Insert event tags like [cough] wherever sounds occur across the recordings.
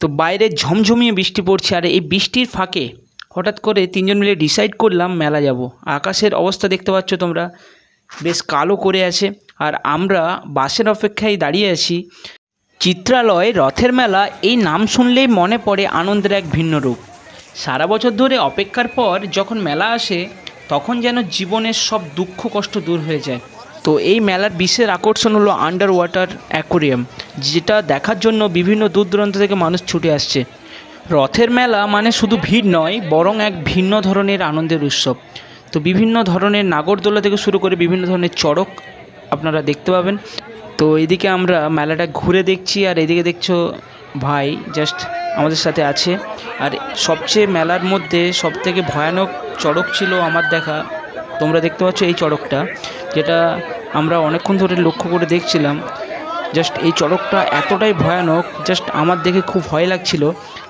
তো বাইরে ঝমঝমিয়ে বৃষ্টি পড়ছে আর এই বৃষ্টির ফাঁকে হঠাৎ করে তিনজন মিলে ডিসাইড করলাম মেলা যাব। আকাশের অবস্থা দেখতে পাচ্ছ তোমরা, বেশ কালো করে আছে। আর আমরা বাসের অপেক্ষায় দাঁড়িয়ে আছি চিত্রালয় রথের মেলা, এই নাম শুনলেই মনে পড়ে আনন্দের এক ভিন্ন রূপ। সারা বছর ধরে অপেক্ষার পর যখন মেলা আসে, তখন যেন জীবনের সব দুঃখ কষ্ট দূর হয়ে যায়। তো এই মেলার বিশেষ আকর্ষণ হলো আন্ডার ওয়াটার অ্যাকোরিয়াম যেটা দেখার জন্য বিভিন্ন দূর দূরান্ত থেকে মানুষ ছুটে আসছে। রথের মেলা মানে শুধু ভিড় নয়, বরং এক ভিন্ন ধরনের আনন্দের উৎসব। তো বিভিন্ন ধরনের নাগরদোলা থেকে শুরু করে বিভিন্ন ধরনের চড়ক আপনারা দেখতে পাবেন। তো এদিকে আমরা মেলাটা ঘুরে দেখছি, আর এদিকে দেখছ ভাই জাস্ট আমাদের সাথে আছে। আর সবচেয়ে মেলার মধ্যে সবথেকে ভয়ানক চড়ক ছিল আমার দেখা। তোমরা দেখতে পাচ্ছ এই চড়কটা, যেটা আমরা অনেকক্ষণ ধরে লক্ষ্য করে দেখছিলাম। জাস্ট এই চড়কটা এতটাই ভয়ানক জাস্ট আমার দেখে খুব ভয় লাগছিল।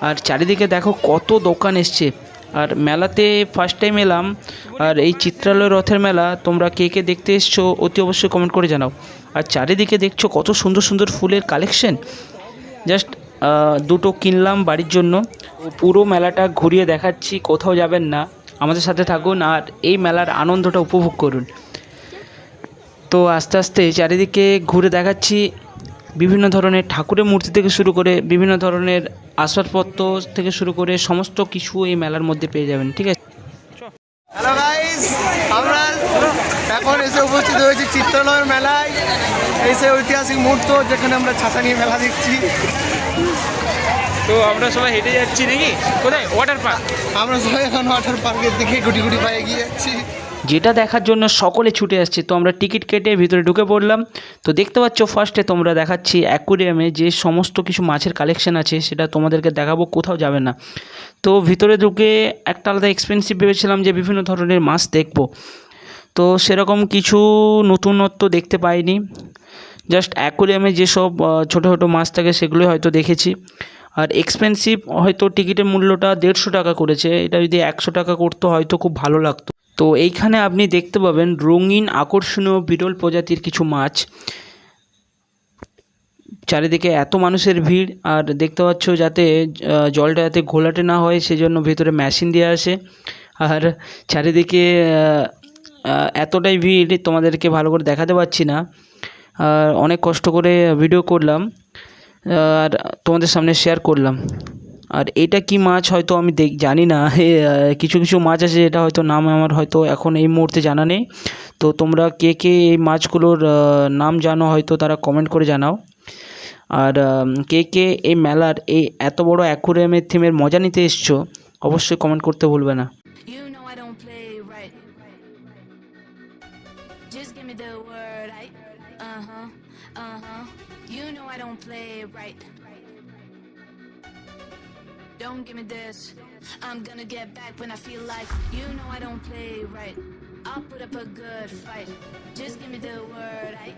আর চারিদিকে দেখো কত দোকান এসছে। আর মেলাতে ফার্স্ট টাইম এলাম, আর এই চিত্রালয় রথের মেলা, তোমরা কে কে দেখতে এসছো অতি অবশ্যই কমেন্ট করে জানাও। আর চারিদিকে দেখছ কত সুন্দর সুন্দর ফুলের কালেকশন জাস্ট দুটো কিনলাম বাড়ির জন্য। পুরো মেলাটা ঘুরিয়ে দেখাচ্ছি, কোথাও যাবেন না। আমাদের সাথে থাকুন আর এই মেলার আনন্দটা উপভোগ করুন। তো আস্তে আস্তে চারিদিকে ঘুরে দেখাচ্ছি। বিভিন্ন ধরনের ঠাকুরের মূর্তি থেকে শুরু করে বিভিন্ন ধরনের আসবাবপত্র থেকে শুরু করে সমস্ত কিছু এই মেলার মধ্যে পেয়ে যাবেন ঠিক আছে? হ্যালো গাইস আমরা এখন এসে উপস্থিত হয়েছি চিত্রালয়ের মেলায়। এই সে ঐতিহাসিক মুহূর্ত যেখানে আমরা ছাতা নিয়ে মেলা দেখছি। তো আমরা সবাই হেঁটে যাচ্ছি নাকি? কোথায়? ওয়াটার পার্ক আমরা সবাই এখন ওয়াটার পার্কের দিকে গুটি গুটি পায়ে গিয়ে যাচ্ছি। যেটা দেখার জন্য সকলে ছুটে আসছে, তো আমরা টিকিট কেটে ভিতরে ঢুকে পড়লাম। তো দেখতে পাচ্ছ ফার্স্টে তোমরা দেখাচ্ছি অ্যাকুরিয়ামে যে সমস্ত কিছু মাছের কালেকশন আছে, সেটা তোমাদেরকে দেখাবো, কোথাও যাবে না। তো ভিতরে ঢুকে একটা আলাদা এক্সপেন্সিভ ভেবেছিলাম যে বিভিন্ন ধরনের মাছ দেখব। তো সেরকম কিছু নতুনত্ব দেখতে পাইনি। জাস্ট অ্যাকুরিয়ামে যেসব ছোটো ছোটো মাছ থাকে, সেগুলোই হয়তো দেখেছি। আর এক্সপেন্সিভ হয়তো টিকিটের মূল্যটা দেড়শো টাকা করেছে। এটা যদি একশো টাকা করতো, হয়তো খুব ভালো লাগতো। তো এইখানে আপনি দেখতে পাবেন রঙিন, আকর্ষণীয়, বিরল প্রজাতির কিছু মাছ। চারিদিকে এত মানুষের ভিড়, আর দেখতে পাচ্ছ যাতে জলটা যাতে ঘোলাটে না হয়, সেজন্য ভিতরে মেশিন দেওয়া আছে। আর চারিদিকে এতটাই ভিড়, তোমাদেরকে ভালো করে দেখাতে পারছি না। আর অনেক কষ্ট করে ভিডিও করলাম আর তোমাদের সামনে শেয়ার করলাম। আর এটা কি মাছ হয়তো আমি দেখ, জানি না। [laughs] কিছু কিছু মাছ আছে যেটা হয়তো নাম আমার হয়তো এখন এই মুহূর্তে জানা নেই। তো তোমরা কে কে এই মাছগুলোর নাম জানো হয়তো তারা কমেন্ট করে জানাও। আর কে কে এই মেলার এই এত বড় অ্যাকুরিয়ামের থিমের মজা নিতে এসছো, অবশ্যই কমেন্ট করতে ভুলবে না। You know I don't play, right. Don't give me this. I'm gonna get back when I feel like. You know I don't play right. I'll put up a good fight. Just give me the word, I.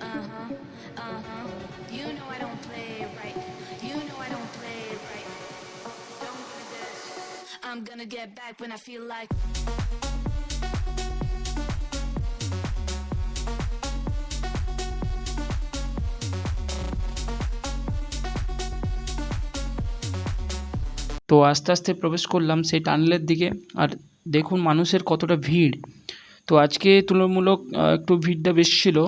Uh huh, uh huh. You know I don't play right. You know I don't play right. Don't give me this. I'm gonna get back when I feel like. তো আস্তে আস্তে প্রবেশ করলাম সেই টানেলের দিকে। আর দেখুন মানুষের কতটা ভিড়। তো আজকে তুলনামূলক একটু ভিড়টা বেশি ছিল।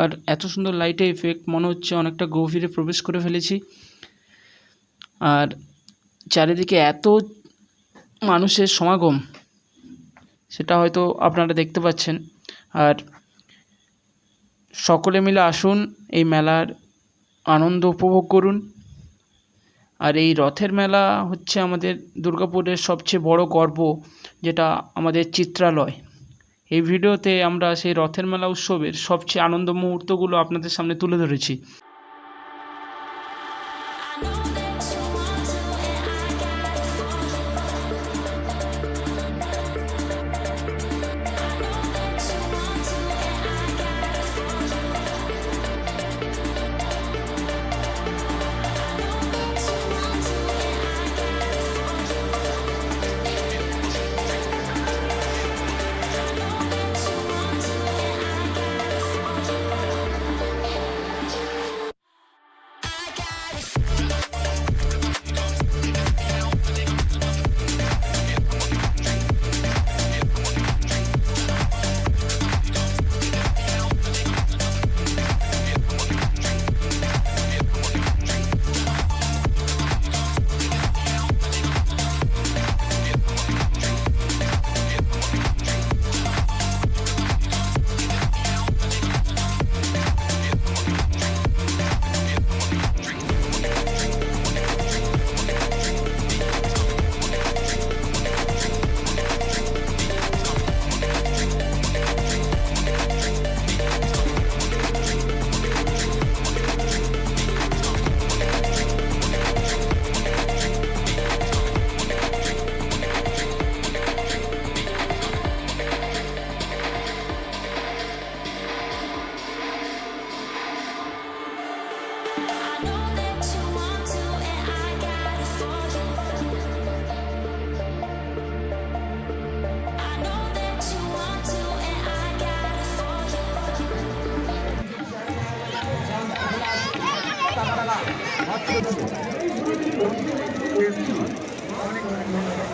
আর এত সুন্দর লাইটের এফেক্ট মনে হচ্ছে অনেকটা গভীরে প্রবেশ করে ফেলেছি। আর চারিদিকে এত মানুষের সমাগম, সেটা হয়তো আপনারা দেখতে পাচ্ছেন। আর সকলে মিলে আসুন, এই মেলার আনন্দ উপভোগ করুন। আর এই রথের মেলা হচ্ছে আমাদের দুর্গাপুরের সবচেয়ে বড় গর্ব, যেটা আমাদের চিত্রালয়। এই ভিডিওতে আমরা সেই রথের মেলা উৎসবের সবচেয়ে আনন্দ মুহূর্তগুলো আপনাদের সামনে তুলে ধরেছি। অনেক অনেক ধন্যবাদ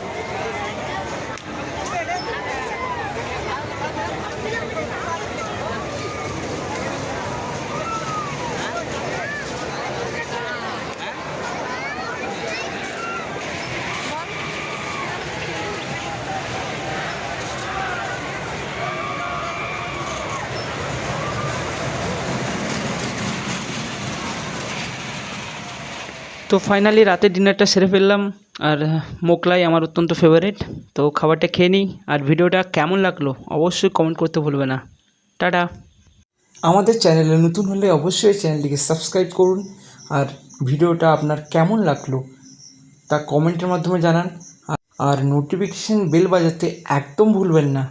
তো ফাইনালি রাতের ডিনারটা সেরে ফেললাম। আর মোকলাই আমার অত্যন্ত ফেভারিট তো খাবারটা খেয়ে নিই। আর ভিডিওটা কেমন লাগল অবশ্যই কমেন্ট করতে ভুলবে না। টাটা। আমাদের চ্যানেলে নতুন হলে অবশ্যই চ্যানেলটিকে সাবস্ক্রাইব করুন। আর ভিডিওটা আপনার কেমন লাগল তা কমেন্টের মাধ্যমে জানান। আর নোটিফিকেশান বেল বাজাতে একদম ভুলবেন না।